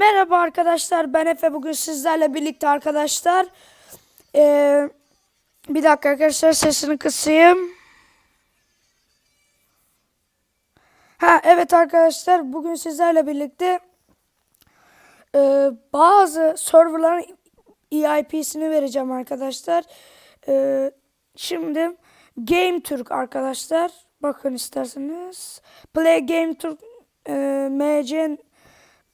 Merhaba arkadaşlar ben Efe. Bugün sizlerle birlikte arkadaşlar. Ee, bir dakika arkadaşlar sesini kısayım. Ha evet arkadaşlar bugün sizlerle birlikte e, bazı serverların EIP'sini vereceğim arkadaşlar. Ee, şimdi Game Türk arkadaşlar bakın isterseniz. Play Game Türk e, MC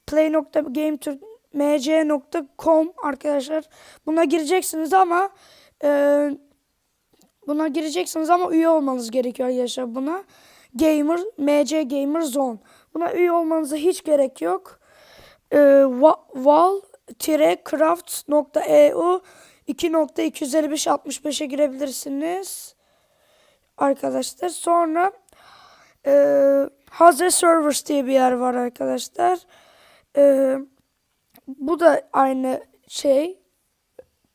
play.gameturk.mc.com arkadaşlar. Buna gireceksiniz ama e, buna gireceksiniz ama üye olmanız gerekiyor arkadaşlar buna. Gamer, MC Gamer Zone. Buna üye olmanıza hiç gerek yok. E, val-craft.eu 2.255.65'e girebilirsiniz. Arkadaşlar sonra e, Haze Servers diye bir yer var arkadaşlar. Ee, bu da aynı şey.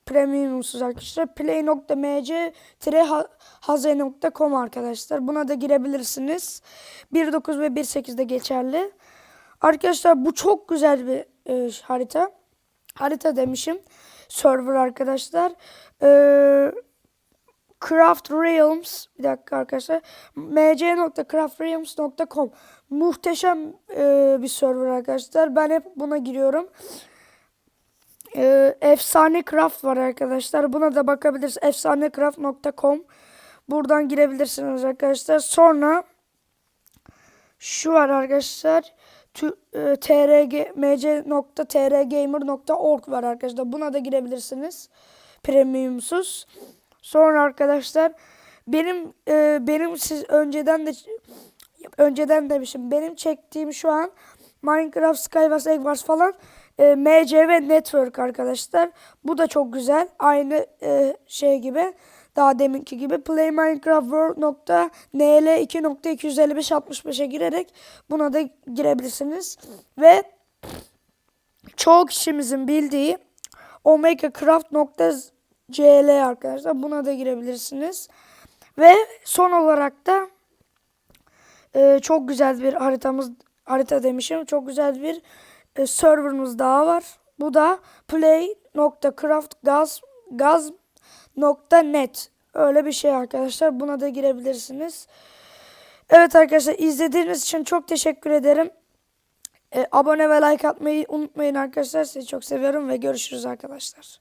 Premiumsuz arkadaşlar. play.mc-haze.com arkadaşlar. Buna da girebilirsiniz. 1.9 ve 1.8'de geçerli. Arkadaşlar bu çok güzel bir e, harita. Harita demişim. Server arkadaşlar. Eee Craft Realms bir dakika arkadaşlar. Mc.craftrealms.com muhteşem e, bir server arkadaşlar. Ben hep buna giriyorum. E, efsane craft var arkadaşlar. Buna da bakabiliriz efsanecraft.com buradan girebilirsiniz arkadaşlar. Sonra şu var arkadaşlar. E, trg mc.trgamer.org var arkadaşlar. Buna da girebilirsiniz. Premiumsuz Sonra arkadaşlar benim e, benim siz önceden de önceden demişim benim çektiğim şu an Minecraft Skywars Eggwars falan e, MC ve Network arkadaşlar. Bu da çok güzel. Aynı e, şey gibi. Daha deminki gibi Play Minecraft World.nl 2.255.65'e girerek buna da girebilirsiniz. Ve çoğu kişimizin bildiği OmegaCraft.z CL arkadaşlar. Buna da girebilirsiniz. Ve son olarak da e, çok güzel bir haritamız harita demişim. Çok güzel bir e, serverımız daha var. Bu da play.craftgaz.net Öyle bir şey arkadaşlar. Buna da girebilirsiniz. Evet arkadaşlar izlediğiniz için çok teşekkür ederim. E, abone ve like atmayı unutmayın arkadaşlar. Sizi çok seviyorum ve görüşürüz arkadaşlar.